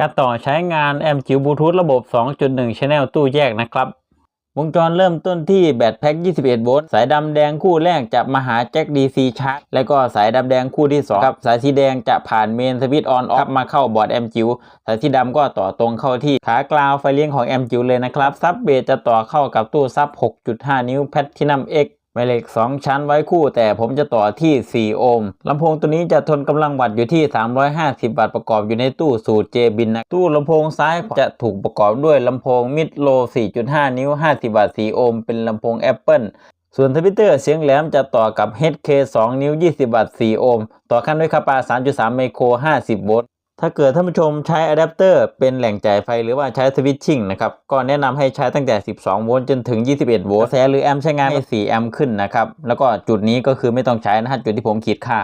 การต่อใช้งานแอมจิ๋วบลูทูธระบบ 2.1 Channel ตู้แยกนะครับ วงจรเริ่มต้นที่แบตแพ็ก21 โวลต์ สายดำแดงคู่แรกจะมาหาแจ็ค DC ชาร์จ แล้วก็สายดำแดงคู่ที่2ครับสายสีแดงจะผ่านเมนสวิตช์ออนออฟมาเข้าบอร์ดแอมจิ๋วสายสีดำก็ต่อตรงเข้าที่ขากราวไฟเลี้ยงของแอมจิ๋วเลยนะครับ ซับเบสจะต่อเข้ากับตู้ซับ 6.5 นิ้วแพททินัม X แม่เหล็ก 2 ชั้นไว้คู่แต่ผมจะต่อที่ 4 โอห์มลำโพงตัวนี้จะทนกำลังวัตต์อยู่ที่ 350 วัตต์ประกอบอยู่ในตู้สูตร J บินนะตู้ลำโพงซ้ายจะถูกประกอบด้วยลำโพงมิดโล 4.5 นิ้ว 50 วัตต์ 4 โอห์มเป็นลำโพง Apple ส่วนทวิตเตอร์เสียงแหลมจะต่อกับ HK 2 นิ้ว 20 วัตต์ 4 โอห์ม ต่อขั้นด้วยคาปา 3.3 ไมโคร 50 โวลต์ ถ้าเกิดท่านผู้ชมใช้อะแดปเตอร์เป็นแหล่งจ่ายไฟหรือว่าใช้สวิตชิ่งนะครับ ก็แนะนำให้ใช้ตั้งแต่ 12 โวลต์จนถึง 21 โวลต์กระแสหรือแอมป์ใช้งานให้ 4 แอมป์ขึ้นนะครับ แล้วก็จุดนี้ก็คือไม่ต้องใช้นะฮะจุดที่ผมขีดค่า